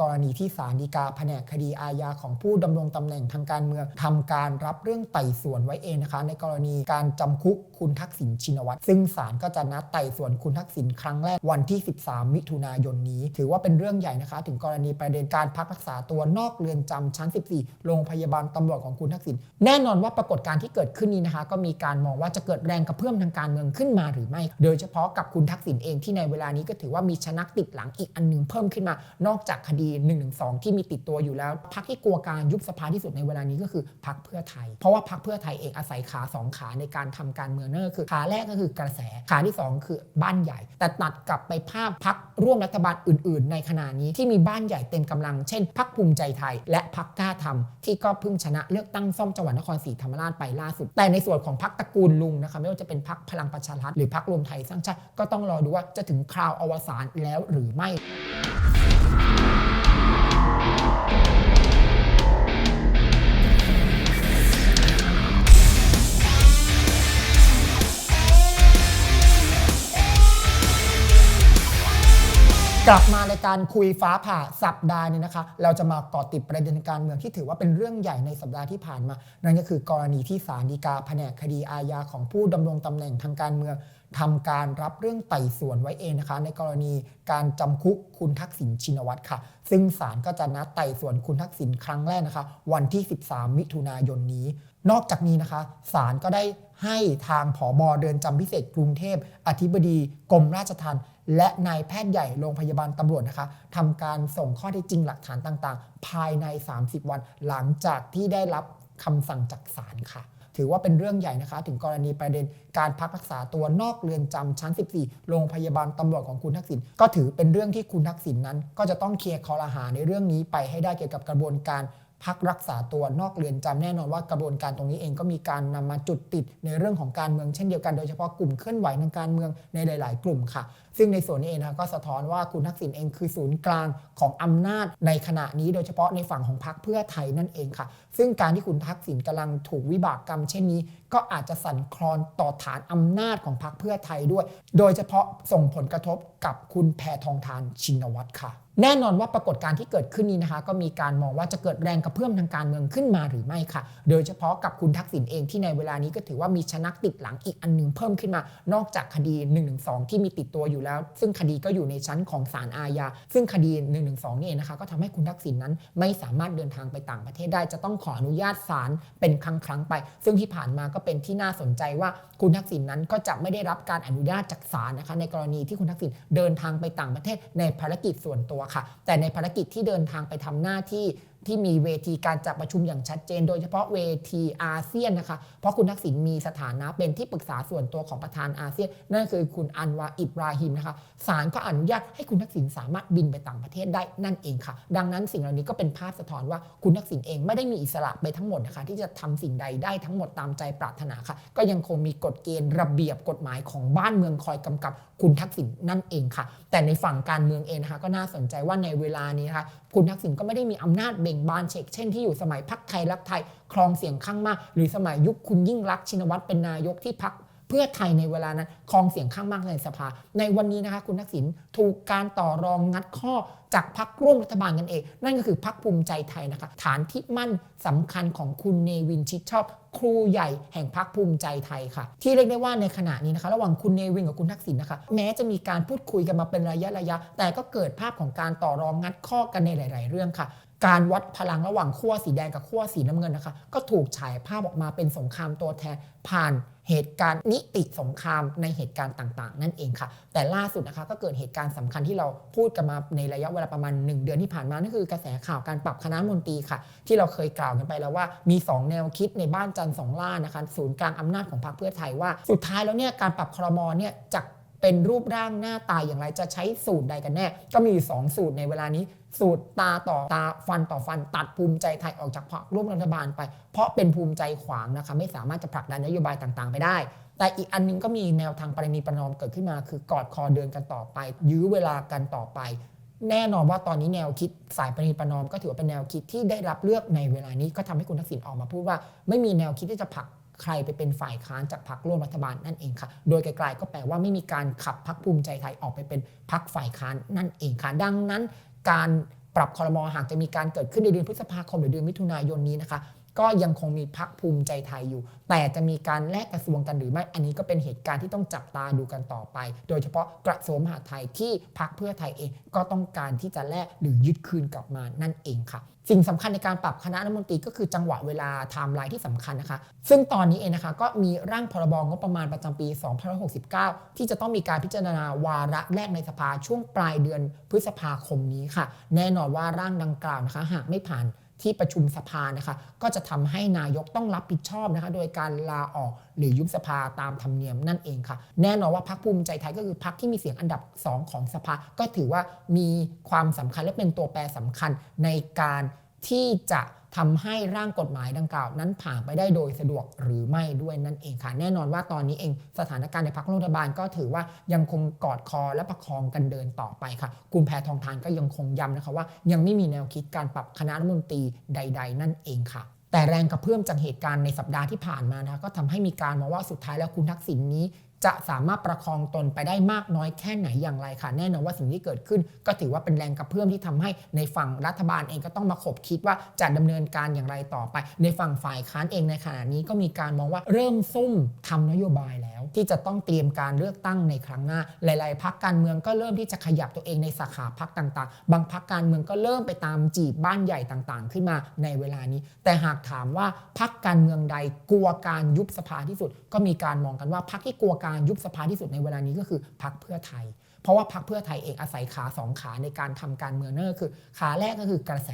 กรณีที่ศาลฎีกาแผนกคดีอาญาของผู้ดำรงตำแหน่งทางการเมืองทำการรับเรื่องไต่สวนไว้เองนะคะ ในกรณีการจำคุกคุณทักษิณชินวัตรซึ่งศาลก็จะนัดไต่สวนคุณทักษิณครั้งแรกวันที่ 13 มิถุนายนนี้ ถือว่าเป็นเรื่องใหญ่นะคะ ถึงกรณีประเด็นการพักรักษาตัวนอกเรือนจำชั้น 14 โรงพยาบาลตำรวจของคุณทักษิณแน่นอนว่าปรากฏการณ์ที่เกิดขึ้นนี้นะคะ ก็มีการมองว่าจะเกิดแรงกระเพื่อมทางการเมืองขึ้นมาหรือไม่ โดยเฉพาะกับคุณทักษิณเองที่ในเวลานี้ก็ถือว่ามีชนักติดหลังอีกอันหนึงเพิ่มขึ้นมา นอกจากคดี1นึที่มีติดตัวอยู่แล้วพรรคที่กลัวการยุบสภาที่สุดในเวลานี้ก็คือพรรคเพื่อไทย เพราะว่าพรรคเพื่อไทยเองอาศัยขาสองขาในการทำการเมืองนั่นก็คือขาแรกก็คือกระแสขาที่สองคือบ้านใหญ่ แต่ตัดกลับไปภาพพรรคร่วมรัฐบาลอื่น ๆ ในขณะนี้ที่มีบ้านใหญ่เต็มกำลัง เช่นพรรคภูมิใจไทย และพรรคกล้าทำที่ก็เพิ่งชนะเลือกตั้งซ่อมจังหวัดนครศรีธรรมราชไปล่าสุด แต่ในส่วนของพรรคตระกูลลุงนะคะไม่ว่าจะเป็นพรรคพลังประชารัฐหรือพรรครวมไทยสร้างชาติก็ต้องรอดูว่าจะถึงคราวอวสานแล้วหรือไม่ กลับมารายการคุยฟ้าผ่าสัปดาห์นี้นะคะ เราจะมาเกาะติดประเด็นการเมืองที่ถือว่าเป็นเรื่องใหญ่ในสัปดาห์ที่ผ่านมา นั่นก็คือกรณีที่ศาลฎีกาแผนกคดีอาญาของผู้ดำรงตำแหน่งทางการเมืองทำการรับเรื่องไต่สวนไว้เองนะคะ ในกรณีการจำคุกคุณทักษิณชินวัตรค่ะ ซึ่งศาลก็จะนัดไต่สวนคุณทักษิณครั้งแรกนะคะ วันที่ 13 มิถุนายนนี้ นอกจากนี้นะคะศาลก็ได้ให้ทางผอบอเรือนจำพิเศษกรุงเทพ อธิบดีกรมราชทัณฑ์ และนายแพทย์ใหญ่โรงพยาบาลตำรวจนะคะทำการส่งข้อเท็จจริงหลักฐานต่างๆ ภายใน 30 วันหลังจากที่ได้รับคำสั่งจากศาลค่ะ ถือว่าเป็นเรื่องใหญ่นะคะ ถึงกรณีประเด็นการพักรักษาตัวนอกเรือนจำชั้น 14 โรงพยาบาลตำรวจของคุณทักษิณก็ถือเป็นเรื่องที่คุณทักษิณนั้น ก็จะต้องเคลียร์คอรหาในเรื่องนี้ไปให้ได้เกี่ยวกับกระบวนการ พักรักษาตัวนอกเรือนจำแน่นอนว่ากระบวนการตรงนี้เองก็มีการนำมาจุดติดในเรื่องของการเมืองเช่นเดียวกันโดยเฉพาะกลุ่มเคลื่อนไหวทางการเมืองในหลาย ๆ กลุ่มค่ะ ซึ่งในส่วนนี้เองนะก็สะท้อนว่าคุณทักษิณเองคือศูนย์กลางของอำนาจในขณะนี้โดยเฉพาะในฝั่งของพรรคเพื่อไทยนั่นเองค่ะ ซึ่งการที่คุณทักษิณกำลังถูกวิบากกรรม เช่นนี้ ก็อาจจะสั่นคลอนต่อฐานอำนาจของพรรคเพื่อไทยด้วย โดยเฉพาะส่งผลกระทบกับคุณแพทองทานชินวัตรค่ะ แน่นอนว่าปรากฏการณ์ที่เกิดขึ้นนี้นะคะ ก็มีการมองว่าจะเกิดแรงกระเพื่อมทางการเมืองขึ้นมาหรือไม่ค่ะ โดยเฉพาะกับคุณทักษิณเองที่ในเวลานี้ก็ถือว่ามีชนักติดหลังอีกอันหนึงเพิ่มขึ้นมา นอกจากคดี1นึที่มีติดตัวอยู่แล้ว ซึ่งคดีก็อยู่ในชั้นของศาลอาญาซึ่งคดี1นึนี่เองนะคะ ก็ทำให้คุณทักษิณนั้นไม่สามารถเดินทางไปต่างประเทศได้ จะต้องขออนุญาตศาลเป็นครั้งครั้งไป ซึ่งที่ผ่านมาก็เป็นที่น่าสนใจว่าคุณทักษิณนั้นก็จะไม่ได้รับการอนุญาตจากศาลนะคะ ในกรณีที่คุณทักษิณเดินทางไปต่างประเทศในภารกิจส่วนตัวค่ะ แต่ในภารกิจที่เดินทางไปทำหน้าที่ ที่มีเวทีการจัดประชุมอย่างชัดเจน โดยเฉพาะเวทีอาเซียนนะคะ เพราะคุณทักษิณมีสถานะเป็นที่ปรึกษาส่วนตัวของประธานอาเซียน นั่นคือคุณอันวาอิบราฮิมนะคะศาลก็อนุญาตให้คุณทักษิณสามารถบินไปต่างประเทศได้นั่นเองค่ะ ดังนั้นสิ่งเหล่านี้ก็เป็นภาพสะท้อนว่าคุณทักษิณเองไม่ได้มีอิสระไปทั้งหมดนะคะ ที่จะทำสิ่งใดได้ทั้งหมดตามใจปรารถนาค่ะ ก็ยังคงมีกฎเกณฑ์ระเบียบกฎหมายของบ้านเมืองคอยกำกับคุณทักษิณนั่นเองค่ะ แต่ในฝั่งการเมืองเองนะคะก็น่าสนใจว่าในเวลานี้นะคะคุณทักษิณก็ไม่ได้มีอำนาจเบงบานเชกเช่นที่อยู่สมัยพักไทยรักไทยครองเสียงข้างมาก หรือสมัยยุคคุณยิ่งรักชินวัตรเป็นนายกที่พักเพื่อไทยในเวลานั้นครองเสียงข้างมากในสภา ในวันนี้นะคะคุณทักษิณถูกการต่อรองงัดข้อจากพักร่วมรัฐบาลกันเอง นั่นก็คือพักภูมิใจไทยนะคะฐานที่มั่นสำคัญของคุณเนวินชิดชอบ ครูใหญ่แห่งพักภูมิใจไทยค่ะ ที่เรียกได้ว่าในขณะนี้นะคะ ระหว่างคุณเนวินกับคุณทักษิณนะคะ แม้จะมีการพูดคุยกันมาเป็นระยะระยะ แต่ก็เกิดภาพของการต่อรองงัดข้อกันในหลาย ๆ เรื่องค่ะ การวัดพลังระหว่างขั้วสีแดงกับขั้วสีน้ำเงินนะคะ ก็ถูกฉายภาพออกมาเป็นสงครามตัวแทน ผ่านเหตุการณ์นิติสงครามในเหตุการณ์ต่างๆ นั่นเองค่ะ แต่ล่าสุดนะคะก็เกิดเหตุการณ์สำคัญที่เราพูดกันมาในระยะเวลาประมาณ 1 เดือนที่ผ่านมานั่นคือกระแสข่าวการปรับคณะมนตรีค่ะ ที่เราเคยกล่าวกันไปแล้วว่ามี 2 แนวคิดในบ้านจันทร์สองล่านะคะศูนย์กลางอำนาจของพรรคเพื่อไทยว่า สุดท้ายแล้วเนี่ยการปรับครมเนี่ยจะ เป็นรูปร่างหน้าตาอย่างไรจะใช้สูตรใดกันแน่ ก็มีอยู่สองสูตรในเวลานี้ สูตรตาต่อตาฟันต่อฟันตัดภูมิใจไทยออกจากพรรคร่วมรัฐบาลไป เพราะเป็นภูมิใจขวางนะคะไม่สามารถจะผลักดันนโยบายต่างๆ ไปได้ แต่อีกอันนึงก็มีแนวทางปรินีประนอมเกิดขึ้นมา คือกอดคอเดินกันต่อไป ยื้อเวลากันต่อไป แน่นอนว่าตอนนี้แนวคิดสายปรณีประนอมก็ถือว่าเป็นแนวคิดที่ได้รับเลือกในเวลานี้ก็ทำให้คุณทักษิณออกมาพูดว่า ไม่มีแนวคิดที่จะผลัก ใครไปเป็นฝ่ายค้านจากพรรคร่วมรัฐบาลนั่นเองค่ะ โดยไกลๆก็แปลว่าไม่มีการขับพรรคภูมิใจไทยออกไปเป็นพรรคฝ่ายค้านนั่นเองค่ะ ดังนั้น การปรับคอรมอหากจะมีการเกิดขึ้นในเดือนพฤษภาคมหรือเดือนมิถุนายนนี้นะคะ ก็ยังคงมีพักภูมิใจไทยอยู่ แต่จะมีการแลกกระทรวงกันหรือไม่ อันนี้ก็เป็นเหตุการณ์ที่ต้องจับตาดูกันต่อไป โดยเฉพาะกระทรวงมหาดไทยที่พักเพื่อไทยเองก็ต้องการที่จะแลกหรือยึดคืนกลับมานั่นเองค่ะ สิ่งสำคัญในการปรับคณะรัฐมนตรีก็คือจังหวะเวลาไทม์ไลน์ที่สำคัญนะคะ ซึ่งตอนนี้เองนะคะก็มีร่างพรบงบประมาณประจำปี 2569 ที่จะต้องมีการพิจารณาวาระแรกในสภาช่วงปลายเดือนพฤษภาคมนี้ค่ะ แน่นอนว่าร่างดังกล่าวนะคะ หากไม่ผ่าน ที่ประชุมสภานะคะ ก็จะทำให้นายกต้องรับผิดชอบนะคะ โดยการลาออกหรือยุบสภาตามธรรมเนียมนั่นเองค่ะ แน่นอนว่าพรรคภูมิใจไทยก็คือพรรคที่มีเสียงอันดับ 2 ของสภา ก็ถือว่ามีความสำคัญและเป็นตัวแปรสำคัญในการ ที่จะทำให้ร่างกฎหมายดังกล่าวนั้นผ่านไปได้โดยสะดวกหรือไม่ด้วยนั่นเองค่ะ แน่นอนว่าตอนนี้เองสถานการณ์ในพรรครัฐบาลก็ถือว่ายังคงกอดคอและประคองกันเดินต่อไปค่ะคุณแพทองทานก็ยังคงย้ำนะคะว่า ยังไม่มีแนวคิดการปรับคณะรัฐมนตรีใด ๆ นั่นเองค่ะแต่แรงกระเพื่อมจากเหตุการณ์ในสัปดาห์ที่ผ่านมานะคะก็ทำให้มีการมองว่าสุดท้ายแล้วคุณทักษิณนี้ จะสามารถประคองตนไปได้มากน้อยแค่ไหนอย่างไรค่ะ แน่นอนว่าสิ่งที่เกิดขึ้น ก็ถือว่าเป็นแรงกระเพื่อมที่ทำให้ในฝั่งรัฐบาลเองก็ต้องมาขบคิดว่าจะดำเนินการอย่างไรต่อไป ในฝั่งฝ่ายค้านเองในขณะนี้ก็มีการมองว่าเริ่มซุ่มทำนโยบายแล้ว ที่จะต้องเตรียมการเลือกตั้งในครั้งหน้า หลาย ๆพักการเมืองก็เริ่มที่จะขยับตัวเองในสาขาพักต่างๆ บางพักการเมืองก็เริ่มไปตามจีบบ้านใหญ่ต่างๆ ขึ้นมาในเวลานี้ แต่หากถามว่าพักการเมืองใดกลัวการยุบสภาที่สุด ก็มีการมองกันว่าพักที่กลัวการยุบสภาที่สุดในเวลานี้ก็คือพักเพื่อไทย เพราะว่าพักเพื่อไทยเองอาศัยขาสองขาในการทำการเมืองนั่นก็คือ ขาแรกก็คือกระแส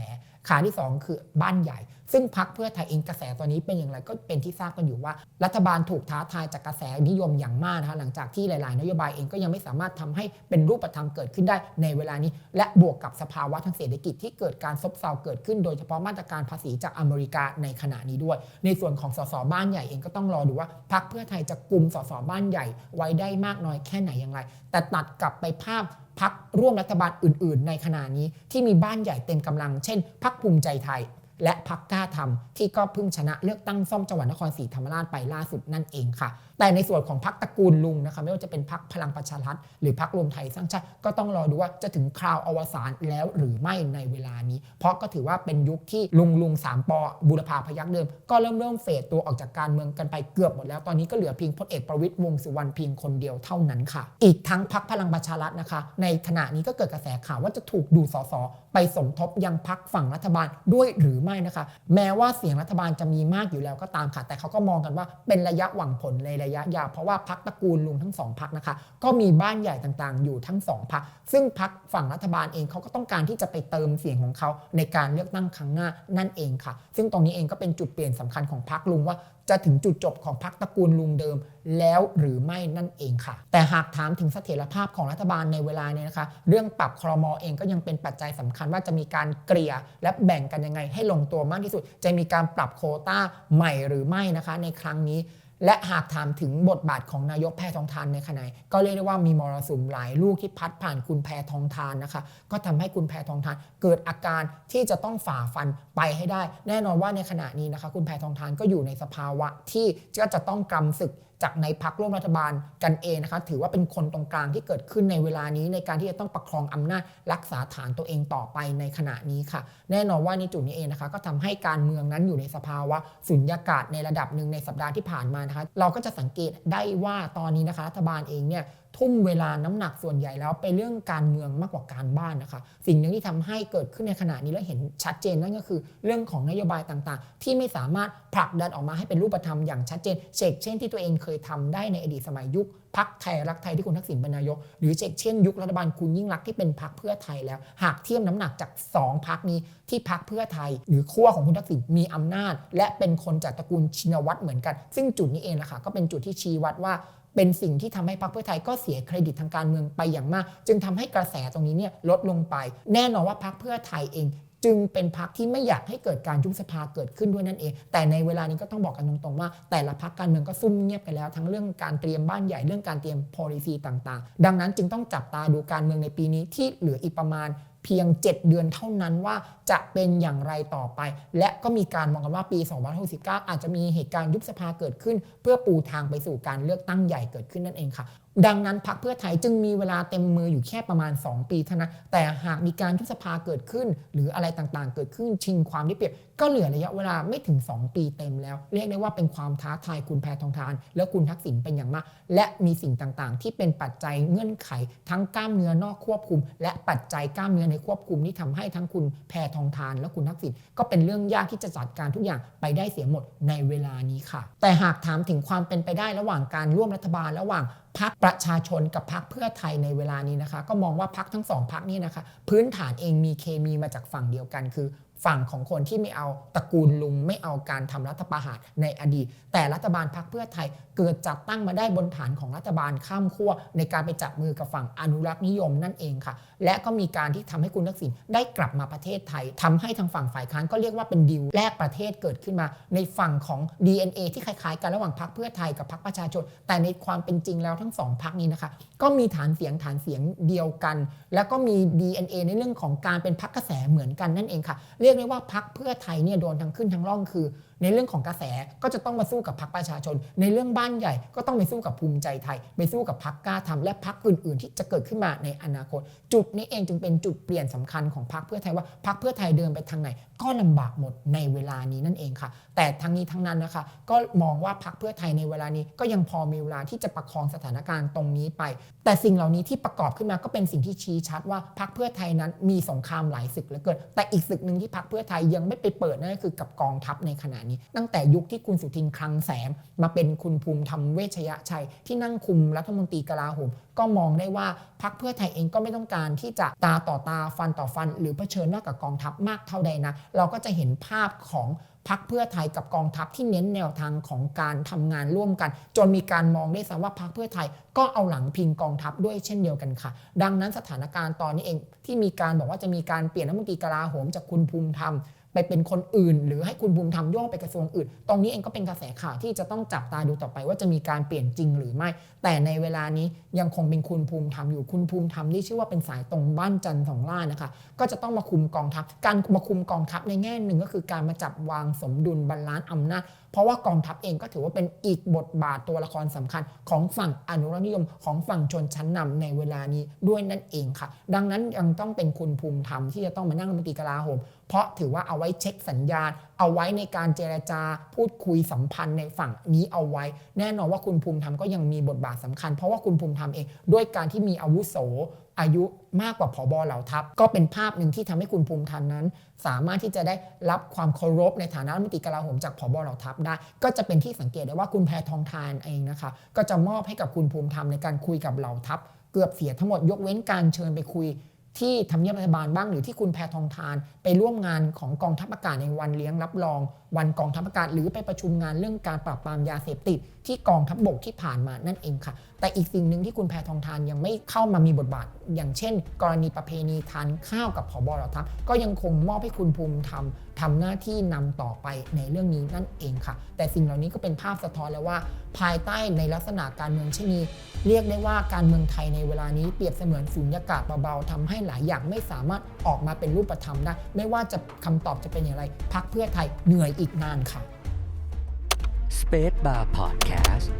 ขาที่ 2 คือบ้านใหญ่ ซึ่งพักเพื่อไทยเองกระแสตอนนี้เป็นอย่างไรก็เป็นที่ทราบกันอยู่ว่า รัฐบาลถูกท้าทายจากกระแสนิยมอย่างมากนะคะหลังจากที่หลาย ๆ นโยบายเองก็ยังไม่สามารถทำให้เป็นรูปธรรมเกิดขึ้นได้ในเวลานี้ และบวกกับสภาวะทางเศรษฐกิจที่เกิดการซบเซาเกิดขึ้น โดยเฉพาะมาตรการภาษีจากอเมริกาในขณะนี้ด้วย ในส่วนของสสบ้านใหญ่เองก็ต้องรอดูว่าพักเพื่อไทยจะกลุ่มสสบ้านใหญ่ไว้ได้มากน้อยแค่ไหนอย่างไร แต่ตัดกลับไปภาพ พักร่วมรัฐบาลอื่น ๆ ในขณะนี้ที่มีบ้านใหญ่เต็มกำลัง เช่นพักภูมิใจไทย และพักกล้าทำที่ก็เพิ่งชนะเลือกตั้งซ่อมจังหวัดนครศรีธรรมราชไปล่าสุดนั่นเองค่ะ แต่ในส่วนของพักตระกูลลุงนะคะไม่ว่าจะเป็นพักพลังประชารัฐหรือพักรวมไทยสร้างชาติก็ต้องรอดูว่าจะถึงคราวอวสานแล้วหรือไม่ในเวลานี้ เพราะก็ถือว่าเป็นยุคที่ลุงลุงสามปอบุรพาพยักษ์เดิม ก็เริ่มเริ่มเฟดตัวออกจากการเมืองกันไปเกือบหมดแล้วตอนนี้ก็เหลือเพียงพลเอกประวิตยวงสุวรรณเพียงคนเดียวเท่านั้นค่ะ อีกทั้งพักพลังประชารัฐนะคะ ในขณะนี้ก็เกิดกระแสข่าวว่าจะถูกดูสสไปสมทบยังพักฝั่งรัฐบาลด้วยหรือไม่นะคะ แม้ว่าเสียงรัฐบาลจะมีมากอยู่แล้วก็ตามค่ะ แต่เขาก็มองกันว่าเป็นระยะหวังผลในระยะยาวเพราะว่าพักตระกูลลุงทั้งสองพักนะคะ ก็มีบ้านใหญ่ต่างๆ อยู่ทั้งสองพักซึ่งพักฝั่งรัฐบาลเองเขาก็ต้องการที่จะไปเติมเสียงของเขาในการเลือกตั้งครั้งหน้านั่นเองค่ะ ซึ่งตรงนี้เองก็เป็นจุดเปลี่ยนสำคัญของพักลุงว่า จะถึงจุดจบของพรรคตระกูลลุงเดิมแล้วหรือไม่นั่นเองค่ะ แต่หากถามถึงเสถียรภาพของรัฐบาลในเวลานี้นะคะ เรื่องปรับครมอเองก็ยังเป็นปัจจัยสำคัญว่าจะมีการเกลี่ยและแบ่งกันยังไงให้ลงตัวมากที่สุด จะมีการปรับโคต้าใหม่หรือไม่นะคะ ในครั้งนี้ และหากถามถึงบทบาทของนายกแพทองทานในขณะนี้ก็เรียกได้ว่ามีมรสุมหลายลูกที่พัดผ่านคุณแพทองทานนะคะ ก็ทำให้คุณแพทองทานเกิดอาการที่จะต้องฝ่าฟันไปให้ได้ แน่นอนว่าในขณะนี้นะคะ คุณแพทองทานก็อยู่ในสภาวะที่ก็จะต้องกำศึกจากในพักร่วมรัฐบาลกันเองนะคะถือว่าเป็นคนตรงกลางที่เกิดขึ้นในเวลานี้ ในการที่จะต้องประคองอำนาจรักษาฐานตัวเองต่อไปในขณะนี้ค่ะ แน่นอนว่าในจุดนี้เองนะคะ ก็ทำให้การเมืองนั้นอยู่ในสภาวะสุญญากาศในระดับหนึ่งในสัปดาห์ที่ผ่านมานะคะ เราก็จะสังเกตได้ว่าตอนนี้นะคะรัฐบาลเองเนี่ย ทุ่มเวลาน้ำหนักส่วนใหญ่แล้วไปเรื่องการเมืองมากกว่าการบ้านนะคะ สิ่งหนึ่งที่ทำให้เกิดขึ้นในขณะนี้และเห็นชัดเจนนั่นก็คือ เรื่องของนโยบายต่างๆ ที่ไม่สามารถผลักดันออกมาให้เป็นรูปธรรมอย่างชัดเจนเชกเช่นที่ตัวเองเคยทำได้ในอดีตสมัยยุคพักไทยรักไทยที่คุณทักษิณเป็นนายกหรือเชกเช่น ยุครัฐบาลคุณยิ่งรักที่เป็นพักเพื่อไทยแล้ว หากเทียบน้ำหนักจากสองพักนี้ที่พักเพื่อไทย หรือขั้วของคุณทักษิณมีอำนาจ และเป็นคนจากตระกูลชินวัตรเหมือนกัน ซึ่งจุดนี้เองนะคะก็เป็นจุดที่ชี้วัดว่า เป็นสิ่งที่ทำให้พรรคเพื่อไทยก็เสียเครดิตทางการเมืองไปอย่างมาก จึงทำให้กระแสตรงนี้เนี่ยลดลงไป แน่นอนว่าพรรคเพื่อไทยเอง จึงเป็นพรรคที่ไม่อยากให้เกิดการยุบสภาเกิดขึ้นด้วยนั่นเอง แต่ในเวลานี้ก็ต้องบอกกันตรงๆว่า แต่ละพรรคการเมืองก็ซุ่มเงียบไปแล้วทั้งเรื่องการเตรียมบ้านใหญ่เรื่องการเตรียม policy ต่างๆ ดังนั้นจึงต้องจับตาดูการเมืองในปีนี้ที่เหลืออีกประมาณ เพียง 7 เดือนเท่านั้นว่าจะเป็นอย่างไรต่อไป และก็มีการมองกันว่าปี2569 อาจจะมีเหตุการณ์ยุบสภาเกิดขึ้น เพื่อปูทางไปสู่การเลือกตั้งใหญ่เกิดขึ้นนั่นเองค่ะ ดังนั้นพรรคเพื่อไทยจึงมีเวลาเต็มมืออยู่แค่ประมาณ 2 ปีเท่านั้น แต่หากมีการยุบสภาเกิดขึ้น หรืออะไรต่างๆ เกิดขึ้นชิงความได้เปรียบ ก็เหลือระยะเวลาไม่ถึง 2 ปีเต็มแล้ว เรียกได้ว่าเป็นความท้าทายคุณแพทองทาน และคุณทักษิณเป็นอย่างมาก และมีสิ่งต่างๆ ที่เป็นปัจจัยเงื่อนไข ทั้งกล้ามเนื้อนอกควบคุม และปัจจัยกล้ามเนื้อในควบคุมที่ทำให้ทั้งคุณแพทองทาน และคุณทักษิณก็เป็นเรื่องยากที่จะจัดการทุกอย่างไปได้เสียหมดในเวลานี้ค่ะ แต่หากถามถึงความเป็นไปได้ระหว่างการร่วมรัฐบาลระหว่าง พักประชาชนกับพักเพื่อไทยในเวลานี้นะคะ ก็มองว่าพักทั้งสองพักนี้นะคะ พื้นฐานเองมีเคมีมาจากฝั่งเดียวกันคือ ฝั่งของคนที่ไม่เอาตระกูลลุง ไม่เอาการทำรัฐประหารในอดีต แต่รัฐบาลพักเพื่อไทยเกิดจัดตั้งมาได้บนฐานของรัฐบาลข้ามขั้วในการไปจับมือกับฝั่งอนุรักษ์นิยมนั่นเองค่ะ และก็มีการที่ทำให้คุณทักษิณได้กลับมาประเทศไทยทำให้ทางฝั่งฝ่ายค้านก็เรียกว่าเป็นดีลแลกประเทศเกิดขึ้นมา ในฝั่งของ DNA ที่คล้ายๆกันระหว่างพรรคเพื่อไทยกับพรรคประชาชน แต่ในความเป็นจริงแล้วทั้งสองพรรคนี้นะคะก็มีฐานเสียงฐานเสียงเดียวกัน แล้วก็มี DNA ในเรื่องของการเป็นพรรคกระแสเหมือนกันนั่นเองค่ะเเรียกได้ว่าพักเพื่อไทยเนี่ยโดนทั้งขึ้นทั้งล่องคือในเรื่องของกระแสก็จะต้องมาสู้กับพรรคประชาชน ในเรื่องบ้านใหญ่ก็ต้องไปสู้กับภูมิใจไทย ไปสู้กับพรรคกล้าทำและพรรคอื่น ๆ ที่จะเกิดขึ้นมาในอนาคต จุดนี้เองจึงเป็นจุดเปลี่ยนสำคัญของพรรคเพื่อไทยว่าพรรคเพื่อไทยเดินไปทางไหน ก็ลำบากหมดในเวลานี้นั่นเองค่ะ แต่ทั้งนี้ทั้งนั้นนะคะ ก็มองว่าพรรคเพื่อไทยในเวลานี้ก็ยังพอมีเวลาที่จะประคองสถานการณ์ตรงนี้ไป แต่สิ่งเหล่านี้ที่ประกอบขึ้นมาก็เป็นสิ่งที่ชี้ชัดว่าพรรคเพื่อไทยนั้นมีสงครามหลายศึกเหลือเกินแต่อีกศึกหนึ่งที่พรรคเพื่อไทยยังไม่ไปเปิดนั่นก็คือกับกองทัพในขณะนี้ ตั้งแต่ยุคที่คุณสุทินคลังแสง มาเป็นคุณภูมิธรรมเวชยชัย ที่นั่งคุมรัฐมนตรีกลาโหมก็มองได้ว่าพรรคเพื่อไทยเองก็ไม่ต้องการที่จะตาต่อตาฟันต่อฟัน หรือเผชิญหน้ากับกองทัพมากเท่าใดนะ เราก็จะเห็นภาพของพรรคเพื่อไทยกับกองทัพที่เน้นแนวทางของการทำงานร่วมกัน จนมีการมองได้ซะว่าพรรคเพื่อไทยก็เอาหลังพิงกองทัพด้วยเช่นเดียวกันค่ะ ดังนั้นสถานการณ์ตอนนี้เองที่มีการบอกว่าจะมีการเปลี่ยนรัฐมนตรีกลาโหมจากคุณภูมิธรรม ไปเป็นคนอื่น หรือให้คุณภูมิธรรมโยกไปกระทรวงอื่น ตรงนี้เองก็เป็นกระแสข่าวที่จะต้องจับตาดูต่อไปว่าจะมีการเปลี่ยนจริงหรือไม่ แต่ในเวลานี้ยังคงเป็นคุณภูมิธรรมอยู่คุณภูมิธรรมที่ชื่อว่าเป็นสายตรงบ้านจันทร์สองล่านะคะ ก็จะต้องมาคุมกองทัพ การมาคุมกองทัพในแง่หนึ่งก็คือการมาจับวางสมดุลบาลานซ์อำนาจเพราะว่ากองทัพเองก็ถือว่าเป็นอีกบทบาทตัวละครสำคัญ ของฝั่งอนุรักษนิยมของฝั่งชนชั้นนำในเวลานี้ด้วยนั่นเองค่ะ ดังนั้นยังต้องเป็นคุณภูมิธรรมที่จะต้องมานั่งรัฐมนตรีกลาโหมเพราะถือว่าเอาไว้เช็คสัญญาณ เอาไว้ในการเจรจาพูดคุยสัมพันธ์ในฝั่งนี้เอาไว้ แน่นอนว่าคุณภูมิธรรมก็ยังมีบทบาทสำคัญ เพราะว่าคุณภูมิธรรมเองด้วยการที่มีอาวุโสอายุมากกว่าผอบอเหล่าทัพ ก็เป็นภาพหนึ่งที่ทำให้คุณภูมิธรรมนั้น สามารถที่จะได้รับความเคารพในฐานะรัฐมนตรีกลาโหมจากผอบอเหล่าทัพได้ ก็จะเป็นที่สังเกตได้ว่าคุณแพทองทานเองนะคะ ก็จะมอบให้กับคุณภูมิธรรมในการคุยกับเหล่าทัพ เกือบเสียทั้งหมดยกเว้นการเชิญไปคุย ที่ทำเนียบรัฐบาลบ้างหรือที่คุณแพทองทาน ไปร่วมงานของกองทัพอากาศในวันเลี้ยงรับรอง วันกองทัพอากาศหรือไปประชุมงานเรื่องการปราบปรามยาเสพติด ที่กองทัพบบกที่ผ่านมานั่นเองค่ะ แต่อีกสิ่งหนึ่งที่คุณแพทองทานยังไม่เข้ามามีบทบาท อย่างเช่น กรณีประเพณีทานข้าวกับผบเหล่าทัพก็ยังคงมอบให้คุณภูมิธรรมทำหน้าที่นำต่อไปในเรื่องนี้นั่นเองค่ะ แต่สิ่งเหล่านี้ก็เป็นภาพสะท้อนแล้วว่า ภายใต้ในลักษณะการเมืองเช่นนี้ เรียกได้ว่าการเมืองไทยในเวลานี้เปรียบเสมือนสุญญากาศเบาๆทำให้หลายอย่างไม่สามารถออกมาเป็นรูปธรรมได้ไม่ว่าจะคำตอบจะเป็นอย่างไรพักเพื่อไทยเหนื่อยอีกนานค่ะ Space Bar Podcast